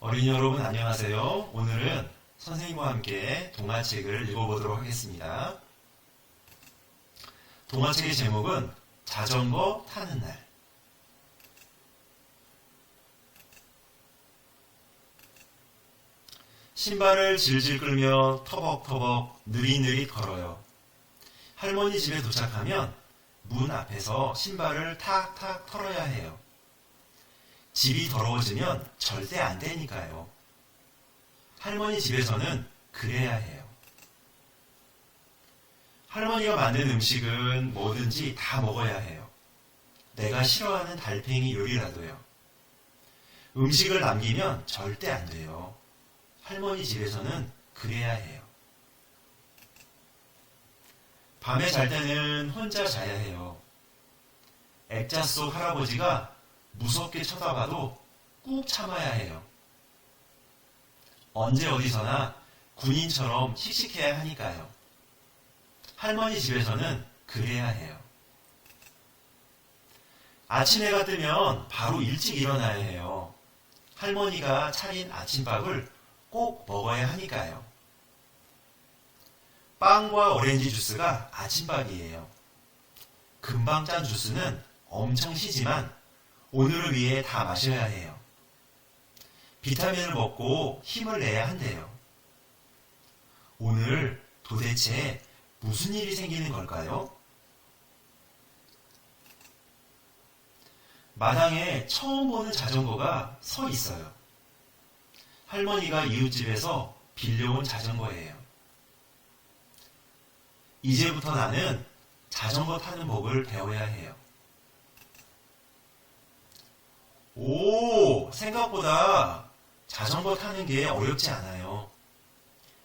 어린이 여러분 안녕하세요. 오늘은 선생님과 함께 동화책을 읽어보도록 하겠습니다. 동화책의 제목은 자전거 타는 날. 신발을 질질 끌며 터벅터벅 느릿느릿 걸어요. 할머니 집에 도착하면 문 앞에서 신발을 탁탁 털어야 해요. 집이 더러워지면 절대 안 되니까요. 할머니 집에서는 그래야 해요. 할머니가 만든 음식은 뭐든지 다 먹어야 해요. 내가 싫어하는 달팽이 요리라도요. 음식을 남기면 절대 안 돼요. 할머니 집에서는 그래야 해요. 밤에 잘 때는 혼자 자야 해요. 액자 속 할아버지가 무섭게 쳐다봐도 꾹 참아야 해요. 언제 어디서나 군인처럼 씩씩해야 하니까요. 할머니 집에서는 그래야 해요. 아침 해가 뜨면 바로 일찍 일어나야 해요. 할머니가 차린 아침밥을 꼭 먹어야 하니까요. 빵과 오렌지 주스가 아침밥이에요. 금방 짠 주스는 엄청 시지만 오늘을 위해 다 마셔야 해요. 비타민을 먹고 힘을 내야 한대요. 오늘 도대체 무슨 일이 생기는 걸까요? 마당에 처음 보는 자전거가 서 있어요. 할머니가 이웃집에서 빌려온 자전거예요. 이제부터 나는 자전거 타는 법을 배워야 해요. 오, 생각보다 자전거 타는 게 어렵지 않아요.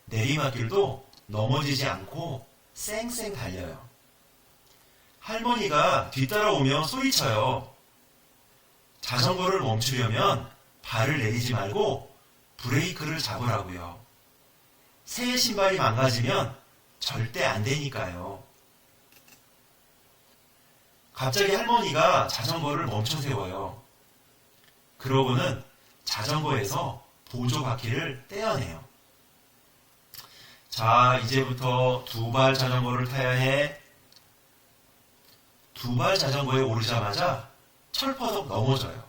내리막길도 넘어지지 않고 쌩쌩 달려요. 할머니가 뒤따라오며 소리쳐요. 자전거를 멈추려면 발을 내리지 말고 브레이크를 잡으라고요. 새 신발이 망가지면 절대 안 되니까요. 갑자기 할머니가 자전거를 멈춰 세워요. 그러고는 자전거에서 보조 바퀴를 떼어내요. 자, 이제부터 두 발 자전거를 타야 해. 두 발 자전거에 오르자마자 철퍼덕 넘어져요.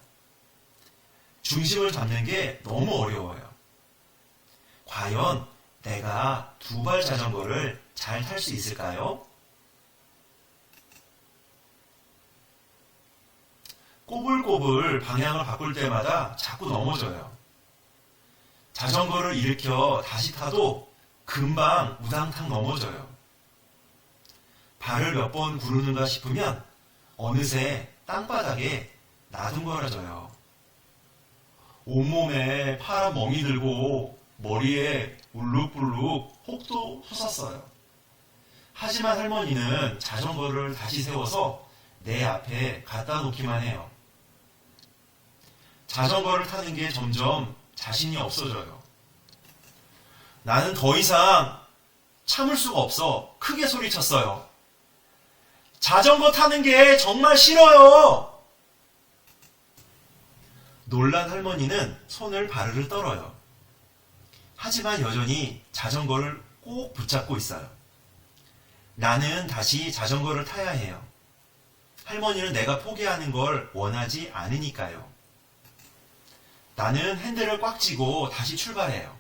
중심을 잡는 게 너무 어려워요. 과연 내가 두 발 자전거를 잘 탈 수 있을까요? 꼬불꼬불 방향을 바꿀 때마다 자꾸 넘어져요. 자전거를 일으켜 다시 타도 금방 우당탕 넘어져요. 발을 몇 번 구르는가 싶으면 어느새 땅바닥에 나둥거려져요. 온몸에 파란 멍이 들고 머리에 울룩불룩 혹도 솟았어요. 하지만 할머니는 자전거를 다시 세워서 내 앞에 갖다 놓기만 해요. 자전거를 타는 게 점점 자신이 없어져요. 나는 더 이상 참을 수가 없어 크게 소리쳤어요. 자전거 타는 게 정말 싫어요. 놀란 할머니는 손을 바르르 떨어요. 하지만 여전히 자전거를 꼭 붙잡고 있어요. 나는 다시 자전거를 타야 해요. 할머니는 내가 포기하는 걸 원하지 않으니까요. 나는 핸들을 꽉 쥐고 다시 출발해요.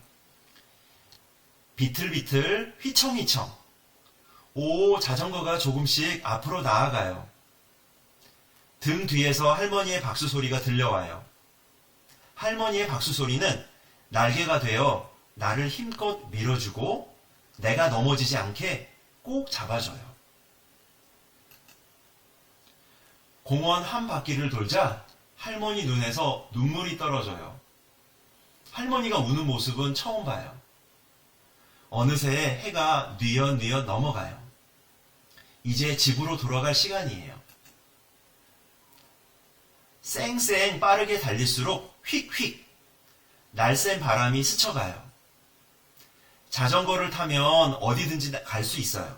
비틀비틀 휘청휘청. 오, 자전거가 조금씩 앞으로 나아가요. 등 뒤에서 할머니의 박수 소리가 들려와요. 할머니의 박수 소리는 날개가 되어 나를 힘껏 밀어주고 내가 넘어지지 않게 꼭 잡아줘요. 공원 한 바퀴를 돌자 할머니 눈에서 눈물이 떨어져요. 할머니가 우는 모습은 처음 봐요. 어느새 해가 뉘엿뉘엿 넘어가요. 이제 집으로 돌아갈 시간이에요. 쌩쌩 빠르게 달릴수록 휙휙 날쌘 바람이 스쳐가요. 자전거를 타면 어디든지 갈 수 있어요.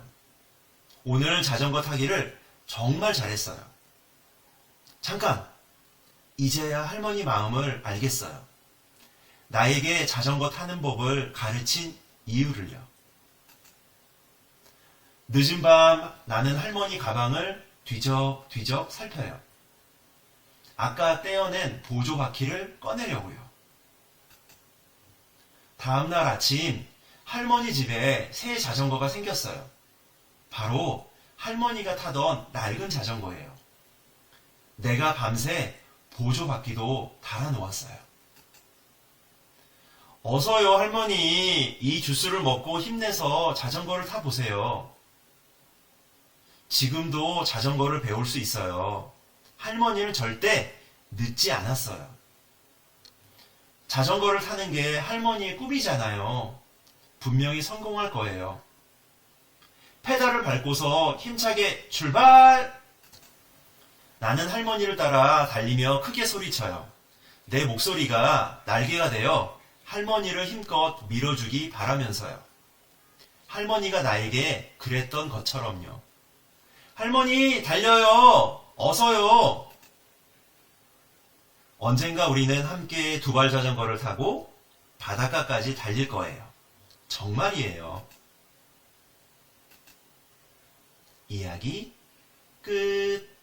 오늘 자전거 타기를 정말 잘했어요. 잠깐! 이제야 할머니 마음을 알겠어요. 나에게 자전거 타는 법을 가르친 이유를요. 늦은 밤 나는 할머니 가방을 뒤적 뒤적 살펴요. 아까 떼어낸 보조 바퀴를 꺼내려고요. 다음날 아침 할머니 집에 새 자전거가 생겼어요. 바로 할머니가 타던 낡은 자전거예요. 내가 밤새 보조 바퀴도 달아 놓았어요. 어서요, 할머니. 이 주스를 먹고 힘내서 자전거를 타보세요. 지금도 자전거를 배울 수 있어요. 할머니는 절대 늦지 않았어요. 자전거를 타는 게 할머니의 꿈이잖아요. 분명히 성공할 거예요. 페달을 밟고서 힘차게 출발! 나는 할머니를 따라 달리며 크게 소리쳐요. 내 목소리가 날개가 되어 할머니를 힘껏 밀어주기 바라면서요. 할머니가 나에게 그랬던 것처럼요. 할머니, 달려요! 어서요! 언젠가 우리는 함께 두발 자전거를 타고 바닷가까지 달릴 거예요. 정말이에요. 이야기 끝.